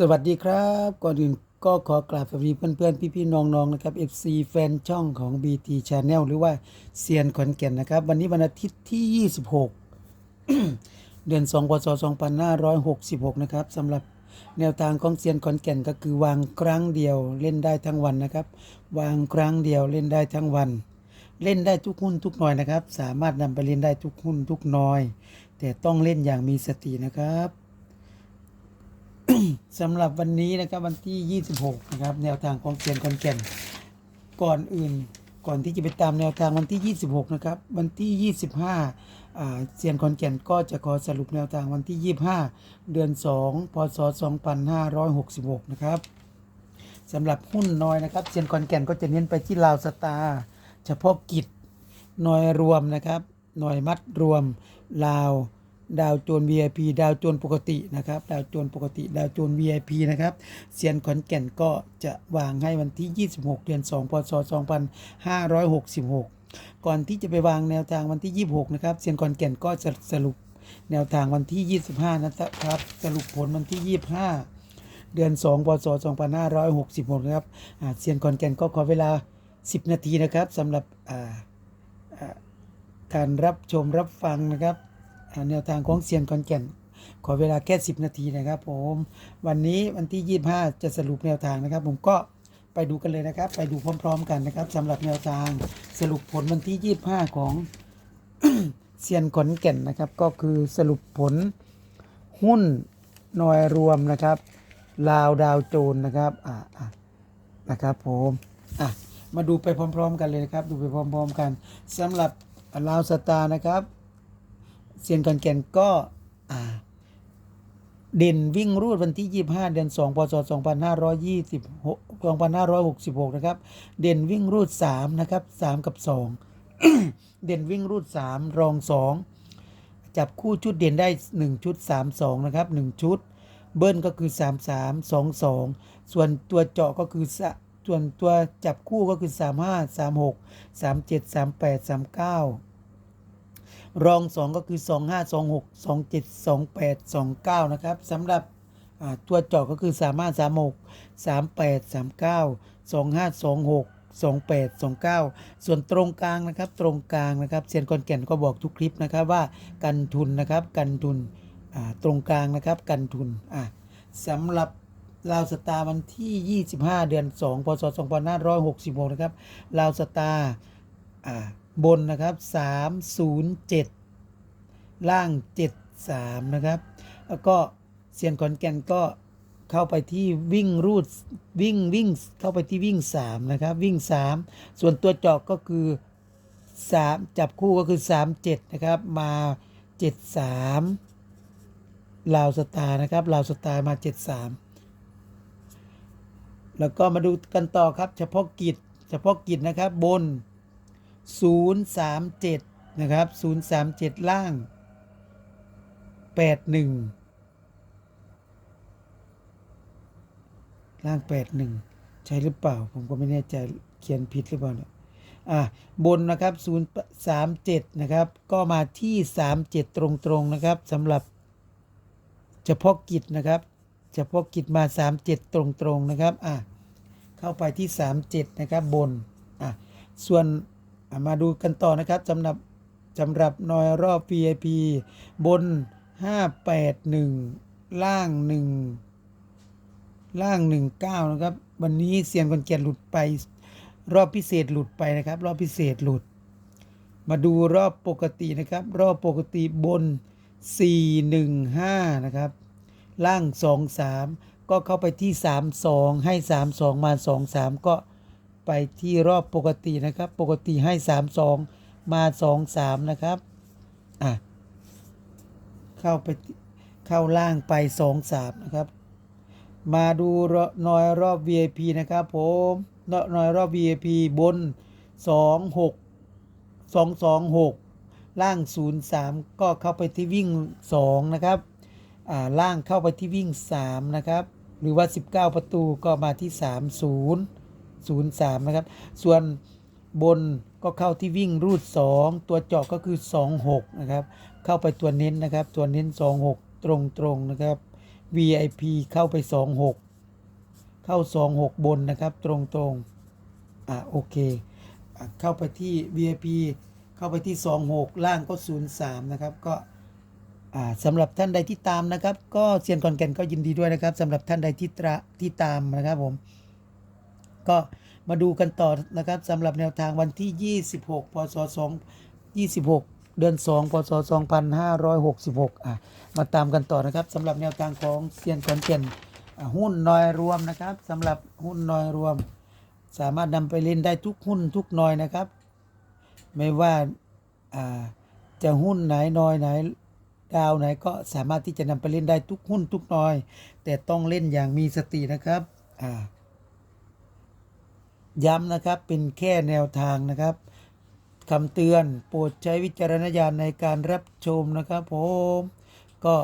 สวัสดีครับ ก่อนอื่นก็ขอกราบสวัสดีเพื่อนๆ พี่ๆ น้องๆนะครับ FC แฟนช่องของ BT Channel หรือว่าเซียนขอนแก่นนะครับ วันนี้วันอาทิตย์ที่ 26 เดือน2พศ2566 นะครับสำหรับแนวทางของเซียนขอนแก่นก็คือวางครั้งเดียวเล่นได้ทั้งวันนะครับ วางครั้งเดียวเล่นได้ทั้งวัน เล่นได้ทุกหุ้นทุกหน่อยนะครับ สามารถนำไปเล่นได้ทุกหุ้นทุกหน่อย แต่ต้องเล่นอย่างมีสตินะครับ สำหรับวันนี้นะครับวันที่ 26 นะครับ แนวทางของเซียนคอนแก่นก่อนอื่นก่อนที่จะไปตามแนวทางวันที่ 26 นะครับ วันที่ 25อ่าเซียนคอนแก่นก็จะขอสรุปแนวทางวันที่ 25 เดือน 2 พศ 2566 นะครับสำหรับหุ้นน้อยนะครับเซียนคอนแก่นก็จะเน้นไปที่ลาวสตาร์เฉพาะกิจหน่อยรวมนะครับหน่อยมัดรวมลาว ดาวโจน VIP ดาวโจนปกตินะครับ ดาวโจนปกติ ดาวโจน VIP นะครับเซียนขอนแก่นก็จะวางให้วันที่ 26 เดือน 2 พศ 2566 ก่อนที่จะไปวางแนวทางวันที่ 26 นะครับเซียนขอนแก่นก็จะสรุปแนวทางวันที่ 25 นะครับ สรุปผลวันที่ 25 เดือน 2 พศ 2566 นะครับเซียนขอนแก่นก็ขอเวลา 10 นาทีนะครับสำหรับการรับชมรับฟังนะครับ แนวทางของเซียนขอนแก่น ขอเวลาแค่ 10 นาทีนะครับ ผม วันนี้วันที่ 25 จะสรุปแนวทางนะครับ ผมก็ไปดูกันเลยนะครับ ไปดูพร้อม ๆ กันนะครับสำหรับแนวทางสรุปผลวันที่ 25 ของเซียนขอนแก่นนะครับ ก็คือสรุปผลหุ้นหน่วยรวมนะครับลาวดาวโจนนะครับอ่าอ่านะครับผมอะมาดูไปพร้อม ๆ กันเลยนะครับ ดูไปพร้อม ๆ กันสำหรับลาวสตาร์นะครับ เซียนขอนแก่นก็เด่นวิ่งรูดวันที่ 25 เดือน2พศ2526 2566 นะครับ เด่นวิ่งรูด 3 นะครับ 3 กับ 2 เด่นวิ่งรูด 3 รอง 2 จับคู่ชุดเด่นได้ 1 ชุด 3 2 นะครับ 1 ชุด เบิ้ลก็คือ 3 3 2 2 ส่วนตัวเจาะก็คือสส่วนตัวจับคู่ก็คือ 35 36 37 38 39 รอง 2 ก็คือ 25 26 27 28 29 นะครับสำหรับตัวเจาะก็คือ 35 36 38 39 25 26 28 29 ส่วนตรงกลางนะครับตรงกลางนะครับเซียนคอนแก่นก็บอกทุกคลิปนะครับว่ากันทุนนะครับกันทุนตรงกลางนะครับกันทุนสำหรับลาวสตาร์วันที่ 25 เดือน 2 พศ 2566 นะครับลาวสตาร์อ่า บนนะครับ 307 ล่าง 73 นะครับ แล้วก็เซียนขอนแก่นก็เข้าไปที่วิ่งรูดวิ่งวิ่งเข้าไปที่วิ่ง 3 นะครับ วิ่ง 3 ส่วนตัวเจาะก็คือ 3 จับคู่ก็คือ 37 นะครับ มา 73ลาวสตาร์นะครับลาวสตาร์มา 73 แล้วก็มาดูกันต่อครับ เฉพาะกิจเฉพาะกิจนะครับบน 037 นะครับ 037 ล่าง 81 ล่าง 81 ใช่หรือเปล่า ผมก็ไม่แน่ใจเขียนผิดหรือเปล่าเนี่ยอะบนนะครับ 037 นะครับ ก็มาที่ 37 ตรงๆ นะครับสำหรับเฉพาะกิจนะครับเฉพาะกิจมา 37 ตรงๆ นะครับอะเข้าไปที่ 37 นะครับบนอะส่วน มาดูกันต่อนะครับสำหรับสำหรับนอยรอบ VIP บน 581 ล่าง 1 ล่าง 19 นะครับ วันนี้เซียนคนแก่นหลุดไปรอบพิเศษหลุดไปนะครับ รอบพิเศษหลุด มาดูรอบปกตินะครับ รอบปกติบน 415 นะครับ ล่าง 23 ก็เข้าไปที่ 32 ให้ 32 มา 23 ก็ ไปที่รอบปกตินะครับ ปกติให้ 32 มา 23 นะครับอะเข้าไปเข้าล่างไป 23 นะครับ มาดูน้อยรอบ VIP นะครับผมน้อยรอบ VIP บน 26 226 ล่าง 03 ก็เข้าไปที่วิ่ง 2 นะครับอ่าล่างเข้าไปที่วิ่ง 3 นะครับ หรือว่า 19 ประตูก็มาที่ 30 03 นะครับ ส่วนบนก็เข้าที่วิ่งรูด 2 ตัวเจาะก็คือ 26 นะครับ เข้าไปตัวเน้นนะครับ ตัวเน้น 26 ตรงๆนะครับ VIP เข้าไป 26 เข้า 26 บนนะครับ ตรงๆอะโอเคอเข้าไปที่ VIP เข้าไปที่ 26 ล่างก็ 03 นะครับ ก็อ่าสำหรับท่านใดที่ตามนะครับ ก็เซียนคอนแก่นก็ยินดีด้วยนะครับสำหรับท่านใดที่ตระที่ตามนะครับผม ก็มาดูกันต่อนะครับสำหรับแนวทางวันที่ 26 พศ 2 26 เดือน 2 พศ 2566 อะ มาตามกันต่อนะครับสำหรับแนวทางของเซียนขอนแก่นหุ้นนอยรวมนะครับสำหรับหุ้นนอยรวม สามารถนำไปเล่นได้ทุกหุ้นทุกนอยนะครับ ไม่ว่าอ่าจะหุ้นไหนนอยไหนดาวไหนก็สามารถที่จะนำไปเล่นได้ทุกหุ้นทุกนอย แต่ต้องเล่นอย่างมีสตินะครับอ่า ย้ำนะครับเป็นแค่แนวทางนะครับคำเตือนโปรดใช้วิจารณญาณในการรับชมนะครับผมก็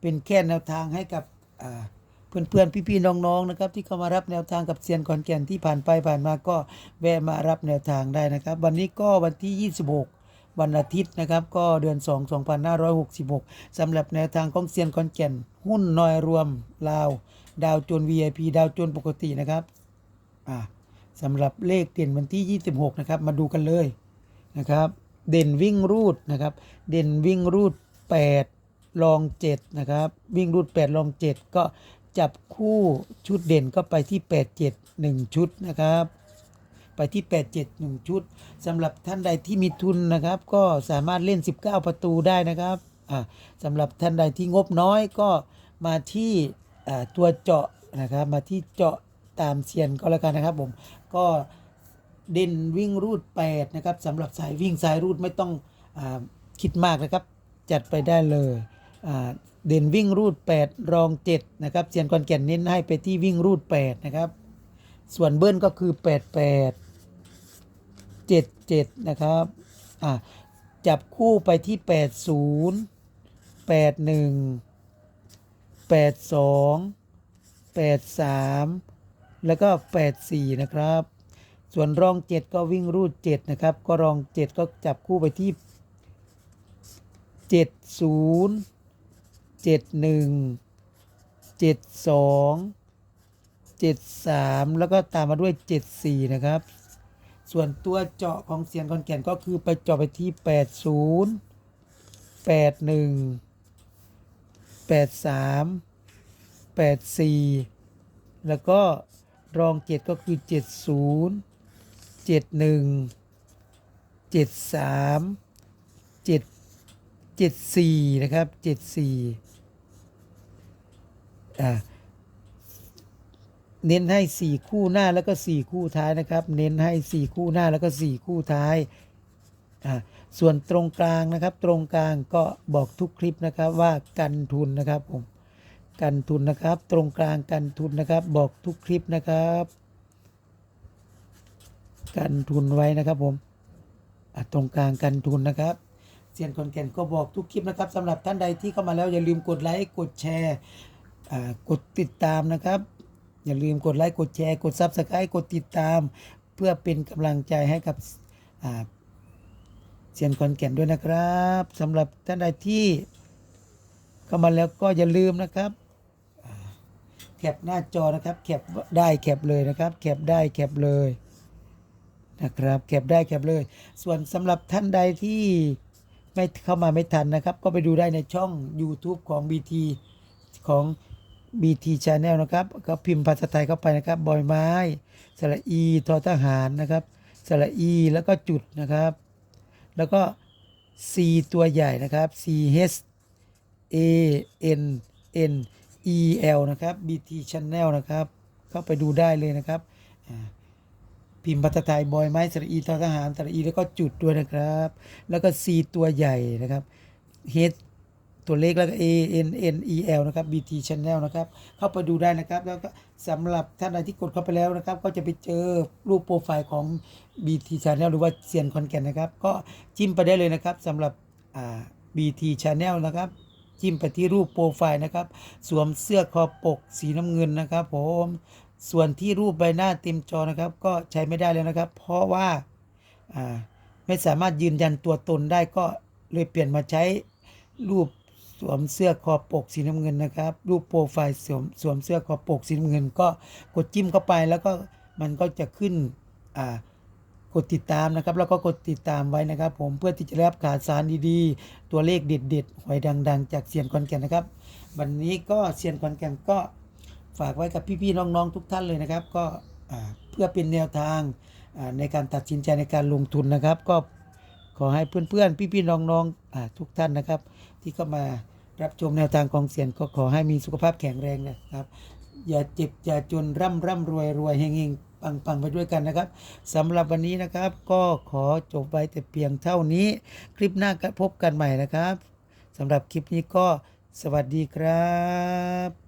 เป็นแค่แนวทางให้กับอ่าเพื่อนๆพี่ๆน้องๆนะครับ ที่เข้ามารับแนวทางกับเซียนขอนแก่นที่ผ่านไปผ่านมาก็แวะมารับแนวทางได้นะครับ วันนี้ก็วันที่ 26วันอาทิตย์นะครับก็เดือน 2 2566สำหรับแนวทางของเซียนขอนแก่น หุ้นนอยรวมลาว ดาวจน VIP ดาวจนปกตินะครับอ่า สำหรับเลขเด่นวันที่ 26 นะครับ มาดูกันเลยนะครับ เด่นวิ่งรูดนะครับ เด่นวิ่งรูด8รอง 7 นะครับ วิ่งรูด8รอง 7 ก็จับคู่ชุดเด่นก็ไปที่ 8 7 1 ชุดนะครับ ไปที่ 8 7 1 ชุดสำหรับท่านใดที่มีทุนนะครับ ก็สามารถเล่น 19 ประตูได้นะครับสำหรับท่านใดที่งบน้อยก็มาที่ตัวเจาะนะครับ มาที่เจาะตามเซียนก็แล้วกันนะครับผม ก็เด่นวิ่งรูด8นะครับสำหรับสายวิ่งสายรูดไม่ต้องอคิดมากนะครับ จัดไปได้เลยเด่นวิ่งรูด 8 รอง 7 นะครับเซียนคอนแก่นเน้นให้ไปที่วิ่งรูด 8 นะครับ ส่วนเบิ้ลก็คือ 88 77 นะครับจับคู่ไปที่ 80 81 82 83 แล้วก็84นะครับ ส่วนรอง 7 ก็วิ่งรูด 7 นะครับ ก็รอง 7 ก็จับคู่ไปที่ 70 71 72 73 แล้วก็ตามมาด้วย 74 นะครับ ส่วนตัวเจาะของเสียงคอนแก่นก็คือไปเจาะไปที่ 80 81 83 84 แล้วก็ รองเจ็ดก็คือ70 71 73 7 74นะครับ74อ่าเน้นให้4คู่หน้าแล้วก็4คู่ท้ายนะครับ เน้นให้4คู่หน้าแล้วก็4คู่ท้ายอ่าส่วนตรงกลางนะครับ ตรงกลางก็บอกทุกคลิปนะครับว่ากันทุนนะครับผม กันทุนนะครับ ตรงกลางกันทุนนะครับ บอกทุกคลิปนะครับ กันทุนไว้นะครับผมตรงกลางกันทุนนะครับเซียนคอนแก่นก็บอกทุกคลิปนะครับสำหรับท่านใดที่เข้ามาแล้วอย่าลืมกดไลค์กดแชร์กดติดตามนะครับ อย่าลืมกดไลค์กดแชร์กดซับสไครต์กดติดตาม เพื่อเป็นกำลังใจให้กับเซียนคอนแก่นด้วยนะครับสำหรับท่านใดที่เข้ามาแล้วก็อย่าลืมนะครับ แคปหน้าจอนะครับแคปได้แคปเลยนะครับแคปได้แคปเลยนะครับแคปได้แคปเลย ส่วนสำหรับท่านใดที่ไม่เข้ามาไม่ทันนะครับ ก็ไปดูได้ในช่อง YouTube ของ BT ของ BT Channel นะครับ ก็พิมพ์ภาษาไทยเข้าไปนะครับบอยไม้สระอีทอทหารนะครับสระอีแล้วก็จุดนะครับ แล้วก็ C ตัวใหญ่นะครับ C H A N N E L นะครับ BT Channel นะครับ เข้าไปดูได้เลยนะครับ พิมพ์ภาษาไทยบอยไม้สระอีททหารสระอีแล้วก็จุดด้วยนะครับ แล้วก็ C ตัวใหญ่นะครับ H ตัวเล็กแล้วก็ A N N E L นะครับ BT Channel นะครับ เข้าไปดูได้นะครับ แล้วก็สำหรับท่านใดที่กดเข้าไปแล้วนะครับ ก็จะไปเจอรูปโปรไฟล์ของ BT Channel หรือว่าเซียนคอนแก่นนะครับ ก็จิ้มไปได้เลยนะครับสำหรับ BT Channel นะครับ จิ้มไปที่รูปโปรไฟล์นะครับ สวมเสื้อคอปกสีน้ำเงินนะครับผมส่วนที่รูปใบหน้าเต็มจอนะครับ ก็ใช้ไม่ได้แล้วนะครับ เพราะว่าไม่สามารถยืนยันตัวตนได้ก็เลยเปลี่ยนมาใช้รูปสวมเสื้อคอปกสีน้ำเงินนะครับ รูปโปรไฟล์สวมสวมเสื้อคอปกสีน้ำเงิน ก็กดจิ้มเข้าไปแล้วก็มันก็จะขึ้นอ่า ดติดตามนะครับ แล้วก็กดติดตามไว้นะครับ ผมเพื่อที่จะรับข่าวสารดีๆ ตัวเลขเด็ดๆหวยดัง ๆ จากเซียนคอนแก่นนะครับ วันนี้ก็เซียนคอนแก่นก็ฝากไว้กับพี่ๆน้องๆทุกท่านเลยนะครับ ก็เพื่อเป็นแนวทางในการตัดสินใจในการลงทุนนะครับ ก็ขอให้เพื่อนๆ พี่ๆน้องๆทุกท่านนะครับ ที่เข้ามารับชมแนวทางของเซียนก็ขอให้มีสุขภาพแข็งแรงนะครับ อย่าเจ็บอย่าจนร่ำร่ำรวยรวยเฮงเฮง ปังๆไปด้วยกันนะครับสำหรับวันนี้นะครับ ก็ขอจบไว้แต่เพียงเท่านี้ คลิปหน้าพบกันใหม่นะครับสำหรับคลิปนี้ก็สวัสดีครับ